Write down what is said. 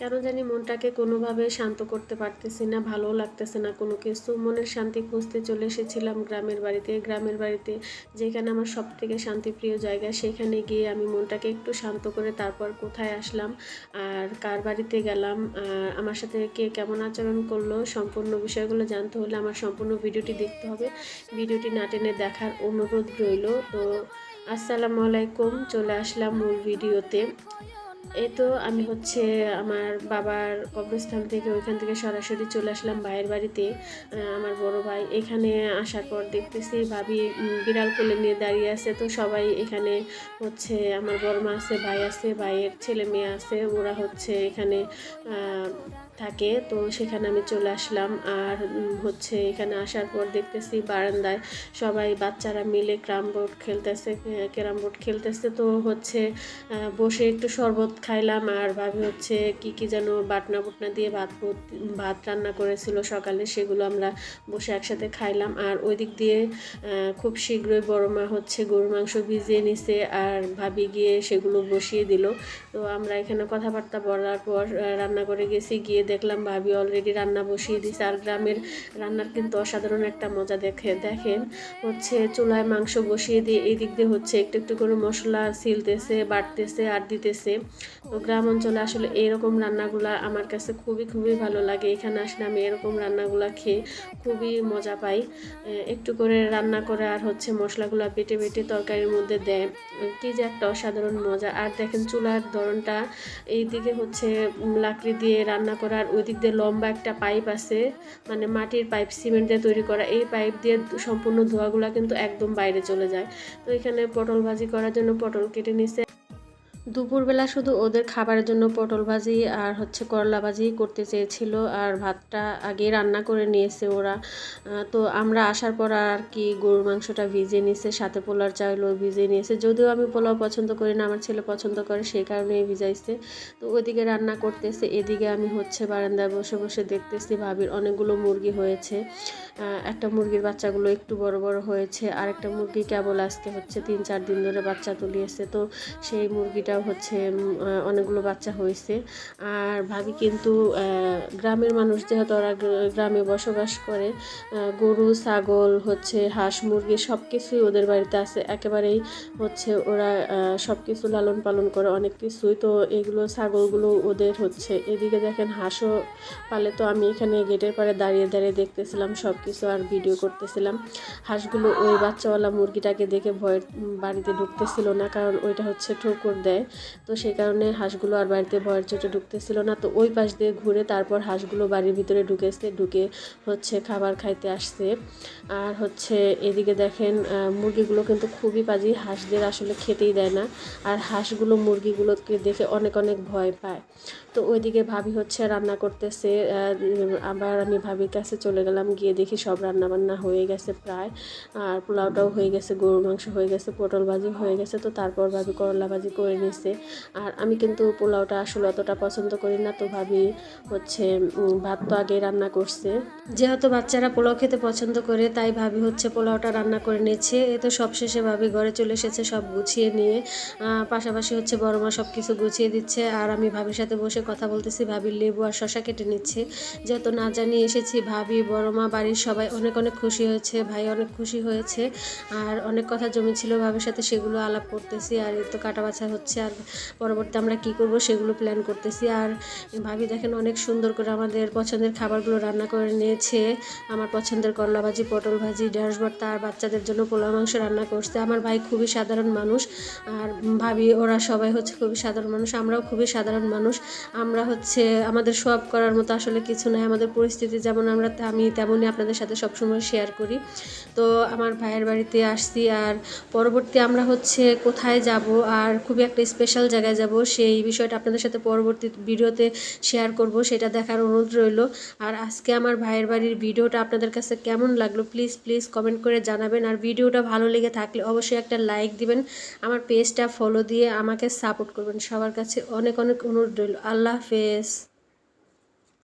কেন জানি মনটাকে কোনোভাবে শান্ত করতে পারতেছি না ভালো লাগতেছে না কোনো কিছু। মনের শান্তি খুঁজতে চলে এসেছিলাম গ্রামের বাড়িতে। গ্রামের বাড়িতে যেখানে আমার সব থেকে শান্তিপ্রিয় জায়গা, সেখানে গিয়ে আমি মনটাকে একটু শান্ত করে তারপর কোথায় আসলাম আর কার বাড়িতে গেলাম আমার সাথে কে কেমন আচরণ করল, সম্পূর্ণ বিষয়গুলো জানতে হলে আমার সম্পূর্ণ ভিডিওটি দেখতে হবে। ভিডিওটি না টেনে দেখার অনুরোধ রইল। তো, আসসালামু আলাইকুম, চলে আসলাম মূল ভিডিওতে। এই তো আমি হচ্ছে আমার বাবার কবরস্থান থেকে ওইখান থেকে সরাসরি চলে আসলাম ভাইয়ের বাড়িতে আমার বড় ভাই। এখানে আসার পর দেখতেছি ভাবি বিড়াল কোলে নিয়ে দাঁড়িয়ে আছে। তো সবাই এখানে হচ্ছে আমার বড় মা আছে, ভাই আছে, ভাইয়ের ছেলে মেয়ে আছে, ওরা হচ্ছে এখানে থাকে। তো সেখানে আমি চলে আসলাম। আর হচ্ছে এখানে আসার পর দেখতেছি বারান্দায় সবাই বাচ্চারা মিলে ক্যারাম বোর্ড খেলতেছে ক্যারাম বোর্ড খেলতেছে। তো হচ্ছে বসে একটু শরবত খাইলাম আর ভাবি হচ্ছে কি কি যেন বাটনা বুটনা দিয়ে ভাত ভাত রান্না করেছিল সকালে, সেগুলো আমরা বসে একসাথে খাইলাম। আর ওই দিক দিয়ে খুব শীঘ্রই বড় মা হচ্ছে গরুর মাংস ভিজিয়ে নিছে আর ভাবি গিয়ে সেগুলো বসিয়ে দিল। তো আমরা এখানে কথাবার্তা বলার পর রান্না করে গেছি, গিয়ে দেখলাম ভাবি অলরেডি রান্না বসিয়ে দিছে। আর গ্রামের রান্নার কিন্তু অসাধারণ একটা মজা দেখে দেখেন, হচ্ছে চুলায় মাংস বসিয়ে দিয়ে এই দিক দিয়ে হচ্ছে একটু একটু করে মশলা সিলতেছে বাটতেছে আর দিতেছে। তো গ্রাম অঞ্চলে আসলে এরকম রান্নাগুলা আমার কাছে খুবই খুবই ভালো লাগে। এখানে আসলে আমি এরকম রান্নাগুলা খেয়ে খুবই মজা পাই। একটু করে রান্না করে আর হচ্ছে মশলাগুলা বেটে বেটে তরকারির মধ্যে দেয়। কি যে একটা অসাধারণ মজা। আর দেখেন চুলার ধরনটা, এই দিকে হচ্ছে লাকড়ি দিয়ে রান্না করা আর ওই দিক দিয়ে লম্বা একটা পাইপ আছে। মানে মাটির পাইপ, সিমেন্ট দিয়ে তৈরি করা। এই পাইপ দিয়ে সম্পূর্ণ ধোয়াগুলা কিন্তু একদম বাইরে চলে যায়। তো এখানে পটল ভাজি করার জন্য পটল কেটে নিছে। দুপুরবেলা শুধু ওদের খাবারের জন্য পটল ভাজি আর হচ্ছে করলা ভাজি করতে চেয়েছিল আর ভাতটা আগে রান্না করে নিয়েছে ওরা। তো আমরা আসার পর আর কি গরুর মাংসটা ভিজিয়ে নিয়েছে, সাথে পোলার চাউলও ভিজিয়ে নিয়েছে। যদিও আমি পোলাও পছন্দ করি না, আমার ছেলে পছন্দ করে সেই কারণেই ভিজাইছে। তো ওইদিকে রান্না করতেছে, এদিকে আমি হচ্ছে বারান্দায় বসে বসে দেখতেছি ভাবির অনেকগুলো মুরগি হয়েছে। একটা মুরগির বাচ্চাগুলো একটু বড় বড় হয়েছে আর একটা মুরগি কেবল আজকে হচ্ছে তিন চার দিন ধরে বাচ্চা তুলিয়েছে। তো সেই মুরগিটাও হচ্ছে অনেকগুলো বাচ্চা হয়েছে। আর ভাবি কিন্তু গ্রামের মানুষ যেহেতু ওরা গ্রামে বসবাস করে গরু, ছাগল, হচ্ছে হাঁস, মুরগি সব কিছুই ওদের বাড়িতে আছে। একেবারেই হচ্ছে ওরা সব কিছু লালন পালন করে অনেক কিছুই। তো এগুলো ছাগলগুলো ওদের হচ্ছে, এদিকে দেখেন হাঁসও পালে। তো আমি এখানে গেটের পাড়ে দাঁড়িয়ে দাঁড়িয়ে দেখতেছিলাম সব কিছু আর ভিডিও করতেছিলাম। হাঁসগুলো ওই বাচ্চাওয়ালা মুরগিটাকে দেখে ভয়ের বাড়িতে ঢুকতেছিল না, কারণ ওইটা হচ্ছে ঠোকর দেয়। তো সেই কারণে হাঁসগুলো আর বাড়িতে ভয়ের চোটে ঢুকতেছিল না। তো ওই পাশ দিয়ে ঘুরে তারপর হাঁসগুলো বাড়ির ভিতরে ঢুকেছে, ঢুকে হচ্ছে খাবার খাইতে আসছে। আর হচ্ছে এদিকে দেখেন মুরগিগুলো কিন্তু খুবই পাজি, হাঁসদের আসলে খেতেই দেয় না। আর হাঁসগুলো মুরগিগুলোকে দেখে অনেক অনেক ভয় পায়। তো ওইদিকে ভাবি হচ্ছে রান্না করতেছে আবার আমি ভাবির কাছে চলে গেলাম, গিয়ে দেখি সব রান্না বান্না হয়ে গেছে প্রায়। আর পোলাওটাও হয়ে গেছে, গরুর মাংস হয়ে গেছে, পটল ভাজি হয়ে গেছে। তো তারপর ভাবি করলা ভাজি করে নিছে আর আমি কিন্তু পোলাওটা আসলে অতটা পছন্দ করি না, তো ভাবি হচ্ছে ভাত তো আগে রান্না করছে। যেহেতু বাচ্চারা পোলাও খেতে পছন্দ করে, তাই ভাবি হচ্ছে পোলাওটা রান্না করে নিচ্ছে। এ তো সবশেষে ভাবি ঘরে চলে এসেছে সব গুছিয়ে নিয়ে। পাশাপাশি হচ্ছে বড় মা সব কিছু গুছিয়ে দিচ্ছে। আর আমি ভাবির সাথে বসে কথা বলতেছি, ভাবির লেবু আর শশা কেটে নিচ্ছে। যেহেতু না জানিয়ে এসেছি, ভাবি, বড় মা, বাড়ির সবাই অনেক অনেক খুশি হয়েছে, ভাই অনেক খুশি হয়েছে। আর অনেক কথা জমেছিল ভাবির সাথে, সেগুলো আলাপ করতেছি। আর এই তো কাটা বাছা হচ্ছে। আর পরবর্তী আমরা কি করব সেগুলো প্ল্যান করতেছি। আর ভাবি দেখেন অনেক সুন্দর করে আমাদের পছন্দের খাবারগুলো রান্না করে নিয়েছে। আমার পছন্দের করলা ভাজি, পটল ভাজি ঢেঁড়স ভর্তা আর বাচ্চাদের জন্য পোলাও মাংস রান্না করছে। আমার ভাই খুবই সাধারণ মানুষ আর ভাবি ওরা সবাই হচ্ছে খুবই সাধারণ মানুষ, আমরাও খুবই সাধারণ মানুষ। আমরা হচ্ছে আমাদের সব করার মতো আসলে কিছু নাই। আমাদের পরিস্থিতি যেমন আমরা আমি তেমনই আপনাদের সাথে সবসময় শেয়ার করি। তো আমার ভাইয়ের বাড়িতে আসছি আর পরবর্তী আমরা হচ্ছে কোথায় যাব আর খুবই একটা স্পেশাল জায়গায় যাব, সেই বিষয়টা আপনাদের সাথে পরবর্তী ভিডিওতে শেয়ার করব, সেটা দেখার অনুরোধ রইল। আর আজকে আমার ভাইয়ের বাড়ির ভিডিওটা আপনাদের কাছে কেমন লাগল প্লিজ প্লিজ কমেন্ট করে জানাবেন। আর ভিডিওটা ভালো লেগে থাকলে অবশ্যই একটা লাইক দিবেন। আমার পেজটা ফলো দিয়ে আমাকে সাপোর্ট করবেন। সবার কাছে অনেক অনেক অনুরোধ রইল। আল্লাহ হাফেজ।